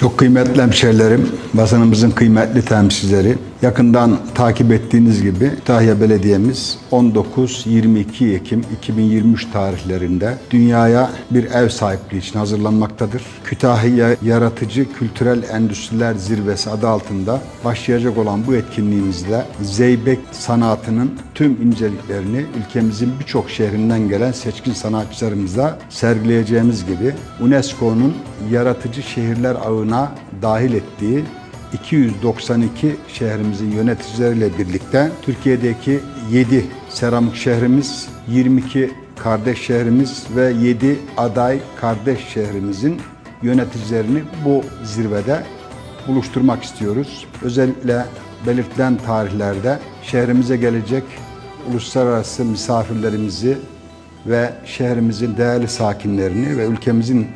Çok kıymetli hemşehrilerim, basınımızın kıymetli temsilcileri, yakından takip ettiğiniz gibi Kütahya Belediye'miz 19-22 Ekim 2023 tarihlerinde dünyaya bir ev sahipliği için hazırlanmaktadır. Kütahya Yaratıcı Kültürel Endüstriler Zirvesi adı altında başlayacak olan bu etkinliğimizde Zeybek sanatının tüm inceliklerini ülkemizin birçok şehrinden gelen seçkin sanatçılarımızla sergileyeceğimiz gibi UNESCO'nun yaratıcı şehirler ağına dahil ettiği 292 şehrimizin yöneticileriyle birlikte Türkiye'deki 7 seramik şehrimiz, 22 kardeş şehrimiz ve 7 aday kardeş şehrimizin yöneticilerini bu zirvede buluşturmak istiyoruz. Özellikle belirtilen tarihlerde şehrimize gelecek uluslararası misafirlerimizi ve şehrimizin değerli sakinlerini ve ülkemizin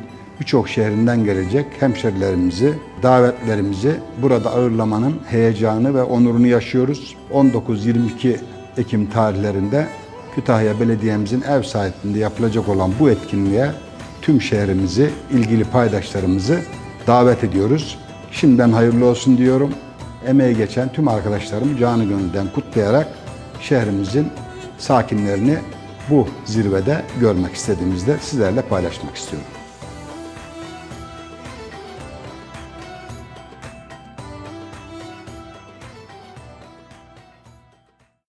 birçok şehrinden gelecek hemşerilerimizi, davetlerimizi burada ağırlamanın heyecanı ve onurunu yaşıyoruz. 19-22 Ekim tarihlerinde Kütahya Belediye'mizin ev sahipliğinde yapılacak olan bu etkinliğe tüm şehrimizi, ilgili paydaşlarımızı davet ediyoruz. Şimdiden hayırlı olsun diyorum. Emeği geçen tüm arkadaşlarımı canı gönülden kutlayarak şehrimizin sakinlerini bu zirvede görmek istediğimizde sizlerle paylaşmak istiyorum.